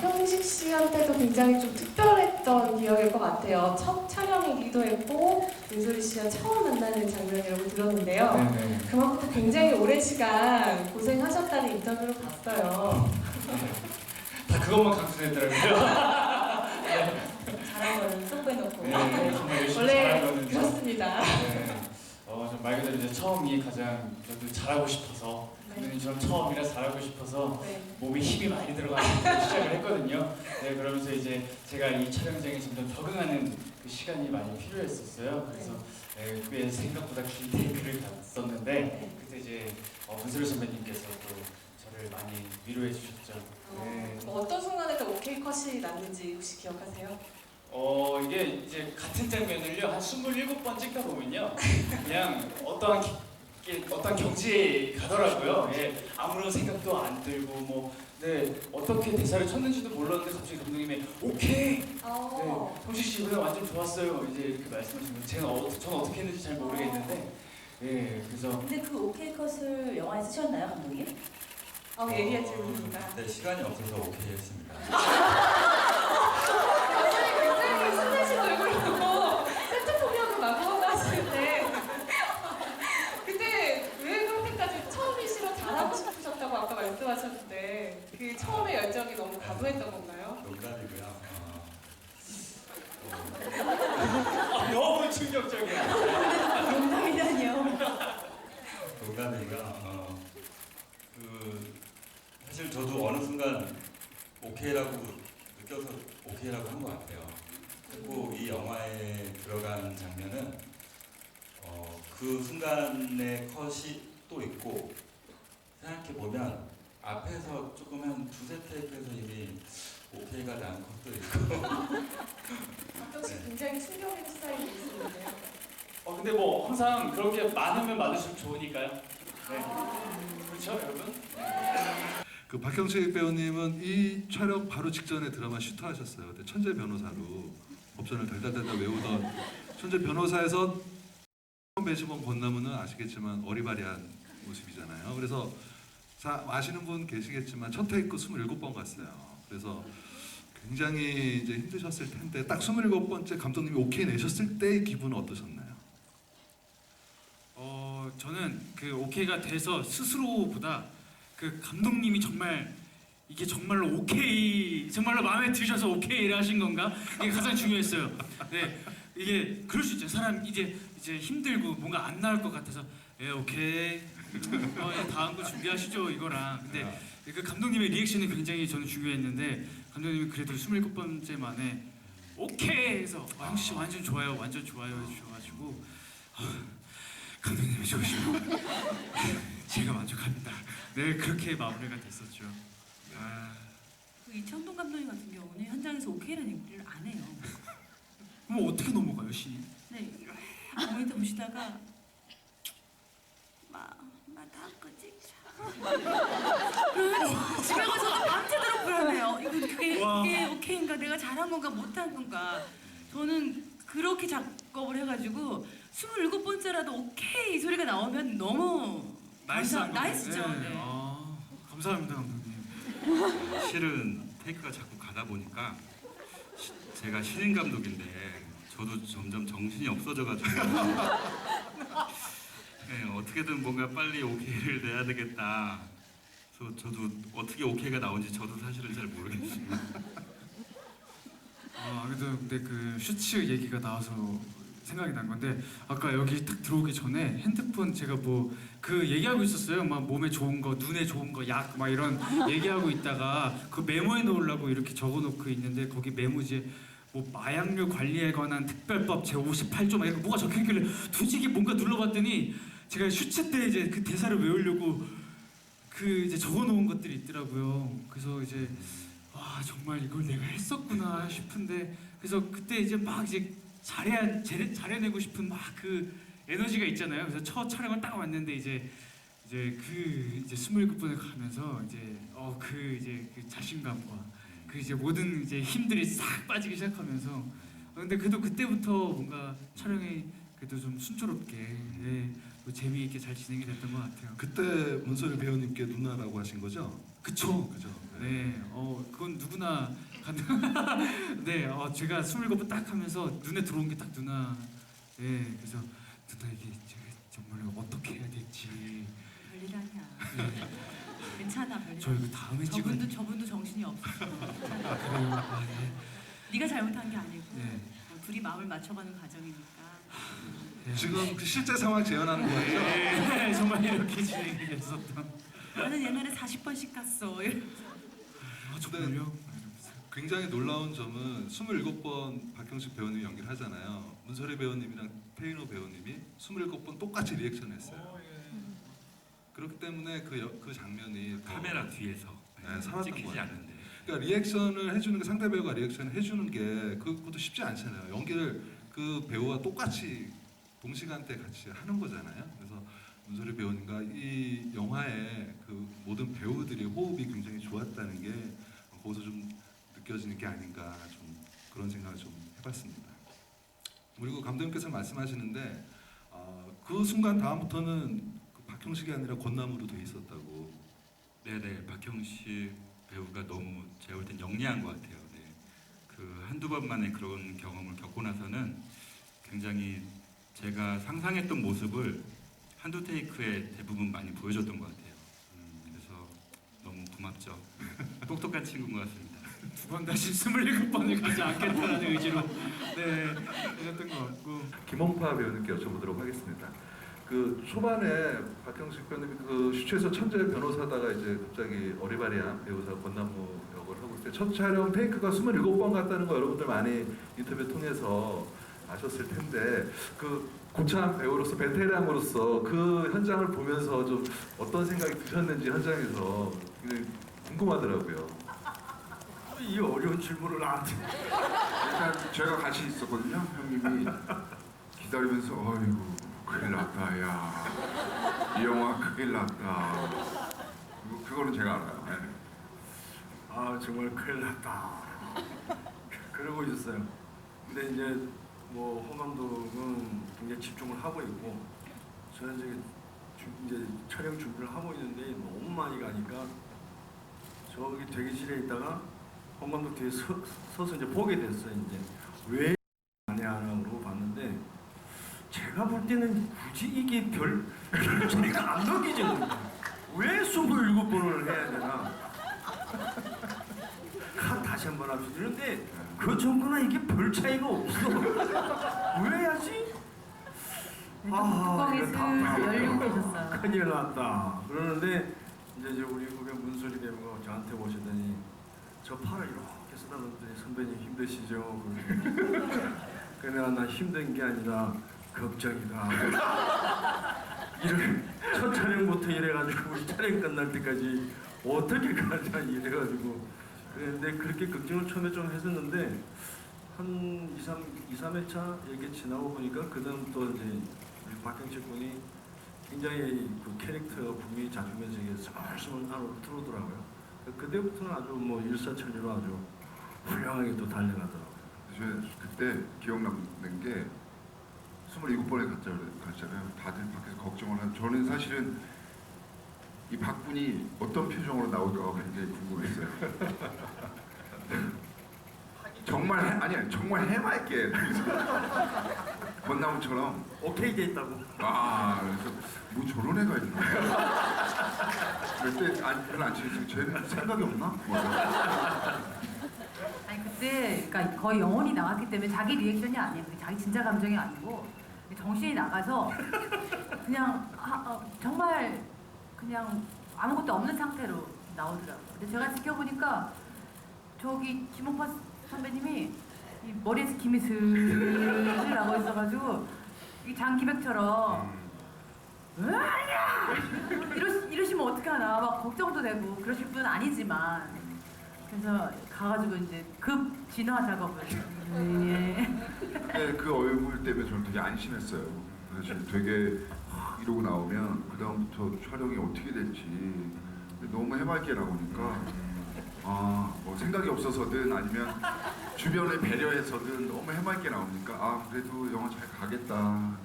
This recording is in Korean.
박형식 씨한테도 굉장히 좀 특별했던 기억일 것 같아요. 첫 촬영이기도 했고 민소리 씨와 처음 만나는 장면이라고 들었는데요. 네네. 그만큼 또 굉장히 오랜 시간 고생하셨다는 인터뷰를 봤어요. 다 그것만 강조했더라고요. 잘한 거는 쏙 빼놓고. 네, 정말 열심히 원래 잘하거든요. 그렇습니다. 네. 어, 정 말 그대로 이제 처음이 가장 저도 잘하고 싶어서 네. 감독님처럼 처음이라 잘하고 싶어서 네. 몸에 힘이 많이 들어가는 시작을 했거든요. 네, 그러면서 이제 제가 이 촬영장에 점점 적응하는 그 시간이 많이 필요했었어요. 그래서 네, 꽤 생각보다 긴 테이크를 갔었는데 그때 이제 어, 문세로 선배님께서 또 저를 많이 위로해 주셨죠. 네. 어, 어떤 순간에 또 오케이 컷이 났는지 혹시 기억하세요? 어 이게 이제 같은 장면을요 한 27번 찍다 보면요 그냥 어떠한 기- 이게 어떤 경지에 가더라고요. 예, 아무런 생각도 안 들고 뭐 네, 어떻게 대사를 쳤는지도 몰랐는데 갑자기 감독님이 오케이 네, 어. 형식 씨 이번에 완전 좋았어요 이제 이렇게 말씀하시면 제가 어, 저는 어떻게 했는지 잘 모르겠는데 예 그래서 근데 그 오케이 컷을 영화에 쓰셨나요, 감독님? 어, 예리한 질문입니다. 네, 시간이 없어서 오케이 했습니다. 굉장히 신나신 얼굴이고 세트 포기하고 마구마구 하시는데 근데 왜 그렇게까지 처음이시로 잘하고 싶으셨다고 아까 말씀하셨는데 그 처음의 열정이 너무 과도했던 건가요? 농담이고요. 어, 아, 너무 충격적이야. 농담이라니요. 농담이고요. 어, 그 사실 저도 어느 순간 오케이라고 느껴서 오케이라고 한 것 같아요. 그리고 이 영화에 들어간 장면은 어, 그 순간의 컷이 또 있고 생각해 보면 앞에서 조금 한 두세 테이크에서 이미 오케이가 난 컷도 있고 가끔씩 굉장히 충격의 스타일이 있었는데요. 어 근데 뭐 항상 그렇게 많으면 많을수록 좋으니까요. 네. 그렇죠 여러분? 그 박형식 배우님은 이 촬영 바로 직전에 드라마 슈트하셨어요. 그때 천재 변호사로 법전을 달달달달 외우던 천재 변호사에서 배시범 권나무는 아시겠지만 어리바리한 모습이잖아요. 그래서 자, 아시는 분 계시겠지만 첫 테이크 27번 갔어요. 그래서 굉장히 이제 힘드셨을 텐데 딱 27번째 감독님이 오케이 내셨을 때의 기분은 어떠셨나요? 어 저는 그 오케이가 돼서 스스로보다 그 감독님이 정말 이게 정말로 오케이 정말로 마음에 드셔서 오케이를 하신 건가 이게 가장 중요했어요. 네 이게 그럴 수 있죠. 사람 이제 이제 힘들고 뭔가 안 나올 것 같아서 예 오케이 어, 예, 다음 거 준비하시죠 이거랑 근데 그 감독님의 리액션이 굉장히 저는 중요했는데 감독님이 그래도 27번째 만에 오케이 해서 아, 형씨 씨 완전 좋아요 완전 좋아요 해주셔가지고 아, 감독님이 좋으시고 제가 만족합니다. 네 그렇게 마무리가 됐었죠. 아, 그 이창동 감독님 같은 경우는 현장에서 오케이라는 얘기를 안 해요. 그럼 어떻게 넘어가요 신이? 네, 이렇게 모니터 보시다가 마, 끄지. 그러면 집에 가서 밤새도록 불안해요. 이거 그게, 와. 그게 오케이인가 내가 잘한 건가 못한 건가. 저는 그렇게 작업을 해가지고 27번째라도 오케이 이 소리가 나오면 너무 나이스한 감사- 나이스죠. 네. 아, 감사합니다 감독님. 실은 테이크가 자꾸 가다 보니까 시- 제가 신인 감독인데 저도 점점 정신이 없어져가지고 네, 어떻게든 뭔가 빨리 오케이를 내야 되겠다. 그래서 저도 어떻게 오케이가 나온지 저도 사실은 잘 모르겠어요. 아 그래도 근데 그 슈츠 얘기가 나와서 생각이 난 건데 아까 여기 딱 들어오기 전에 핸드폰 제가 뭐 그 얘기하고 있었어요. 막 몸에 좋은 거, 눈에 좋은 거, 약 막 이런 얘기하고 있다가 그 메모해 놓으려고 이렇게 적어 놓고 있는데 거기 메모지에 뭐 마약류 관리에 관한 특별법 제 58조 막 이렇게 뭐가 적혀 있길래 도저히 뭔가 눌러봤더니 제가 슈츠 때 이제 그 대사를 외우려고 그 이제 적어놓은 것들이 있더라고요. 그래서 이제 아 정말 이걸 내가 했었구나 싶은데 그래서 그때 이제 막 이제 잘해 잘해 잘해내고 싶은 막 그 에너지가 있잖아요. 그래서 첫 촬영을 딱 왔는데 이제 이제 그 이제 27분을 가면서 이제 어 그 이제 그 자신감과 그 이제 모든 이제 힘들이 싹 빠지기 시작하면서 어, 근데 그래도 그때부터 뭔가 촬영이 그래도 좀 순조롭게 예, 또 재미있게 잘 진행이 됐던 것 같아요. 그때 문소리 배우님께 누나라고 하신 거죠? 그쵸? 그죠? 네, 어 그건 누구나 가능. 네, 어 제가 스물곱을 딱 하면서 눈에 들어온 게 딱 누나. 네, 그래서 누나 이게 제가 정말 어떻게 해야 될지. 별일 아니야. 네, 괜찮아 별일. 저 아니야. 이거 다음에 찍은. 저분도 저분도 정신이 없어. 아, 네. 네가 잘못한 게 아니고 네. 어, 둘이 마음을 맞춰가는 과정이니까. 네. 지금 그 실제 상황 재현하는 거 같죠? 네, 정말 이렇게 진행이 됐었던. 나는 옛날에 40번씩 갔어. 아 정말요? 굉장히 놀라운 점은 27번 박형식 배우님이 연기를 하잖아요. 문소리 배우님이랑 페이노 배우님이 27번 똑같이 리액션을 했어요. 그렇기 때문에 그, 여- 그 장면이 더- 카메라 뒤에서 네, 살았던 찍히지 거예요. 않는데 그러니까 리액션을 해주는 게 상대 배우가 리액션을 해주는 게 그것도 쉽지 않잖아요. 연기를 그 배우와 똑같이 동시간대 같이 하는 거잖아요. 그래서 문소리 배우님과 이 영화의 그 모든 배우들의 호흡이 굉장히 좋았다는 게 거기서 좀 느껴지는 게 아닌가 좀 그런 생각을 좀 해봤습니다. 그리고 감독님께서 말씀하시는데 어, 그 순간 다음부터는 그 박형식이 아니라 권나무로 돼 있었다고. 네네 박형식 배우가 너무 제가 볼 땐 영리한 것 같아요. 네. 그 한두 번만에 그런 경험을 겪고 나서는 굉장히 제가 상상했던 모습을 한두 테이크에 대부분 많이 보여줬던 것 같아요. 음, 그래서 너무 고맙죠. 똑똑한 친구인 것 같습니다. 두 번 다시 스물일곱 번을 가지 않겠다라는 의지로 네 해줬던 것 같고. 김홍파 배우님께 여쭤보도록 하겠습니다. 그 초반에 박형식 배우님이 그 슈츠에서 천재 변호사다가 이제 갑자기 어리바리한 배우사 권나무 역을 하고 있을 때 첫 촬영 테이크가 27번 갔다는 거 여러분들 많이 인터뷰 통해서 아셨을 텐데 그 고참 배우로서 베테랑으로서 그 현장을 보면서 좀 어떤 생각이 드셨는지 현장에서 궁금하더라고요. 이 어려운 질문을 나한테 일단 제가 같이 있었거든요. 형님이 기다리면서 어이구 큰일 났다 야. 이 영화 큰일 났다. 그거- 그거는 제가 알아요. 네. 아 정말 큰일 났다 그러고 있었어요 근데 이제 뭐홍 감독은 굉장히 집중을 하고 있고 저는 이제, 주- 이제 촬영 준비를 하고 있는데 너무 많이 가니까 저기 대기실에 있다가 홍 감독 뒤에 서, 서서 이제 보게 됐어요 이제. 왜 안해 하나로 봤는데 제가 볼 때는 굳이 이게 별 차이가 안 느껴지는 거예요 왜 27번을 해야 되나? 카 다시 한 번 합시다. 그런데 그 전거나 이게 별 차이가 없어. 왜 해야지? 아, 이거 답답해. 열리고 계셨어요. 큰일 났다. 그러는데 이제 이제 우리 후배 문소리 배우가 저한테 오시더니 저 팔을 이렇게 쓰다듬더니 선배님 힘드시죠? 내가 나 힘든 게 아니라 걱정이다. 이를 첫 촬영부터 이래가지고 우리 촬영 끝날 때까지 어떻게 가냐 이래가지고 그런데 그렇게 걱정을 처음에 좀 했었는데 한 2, 3, 2, 3회차 이렇게 지나고 보니까 그다음 또 이제 박형식 군이 굉장히 그 캐릭터 분명히 잡히면서 이게 스멀스멀 안으로 들어오더라고요. 그때부터는 아주 뭐 일사천리로 아주 훌륭하게 또 달려가더라고요. 저 그때 기억 남는 게 27번에 갔잖아요. 다들 밖에서 걱정을 한. 저는 사실은 이 박군이 어떤 표정으로 나올까가 굉장히 궁금했어요. 정말 해, 아니 정말 해맑게 권나무처럼 오케이 돼 있다고. 아 그래서 뭐 저런 애가 있나 그때 안 별로 안 쟤는 생각이 없나 뭐 아니 그때 그러니까 거의 영혼이 나갔기 때문에 자기 리액션이 아니에요. 자기 진짜 감정이 아니고 정신이 나가서 그냥 아, 어, 정말 그냥 아무것도 없는 상태로 나오더라고요. 근데 제가 지켜보니까 저기 김홍파 선배님이 이 머리에서 김이 슬슬 나고 있어가지고 이 장기백처럼 으아야 이러, 이러시면 어떡하나 막 걱정도 되고 그러실 분은 아니지만 그래서 가가지고 이제 급 진화 작업을 예. 네, 그 얼굴 때문에 저는 되게 안심했어요. 사실 되게 이러고 나오면 그 다음부터 촬영이 어떻게 될지 너무 해맑게 나오니까 아, 뭐 생각이 없어서든 아니면 주변에 배려해서든 너무 해맑게 나오니까 아 그래도 영화 잘 가겠다